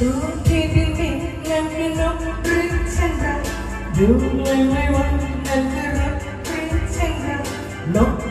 ดูที่ที่มีเงินคือนกหรือเช่นเราดวงเลยไม่วันนั้นคือรักหรือเช่นเรนก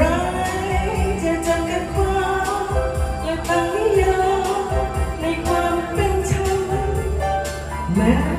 รักจะจำกันความและตั้งยอในความเป็นฉันแม้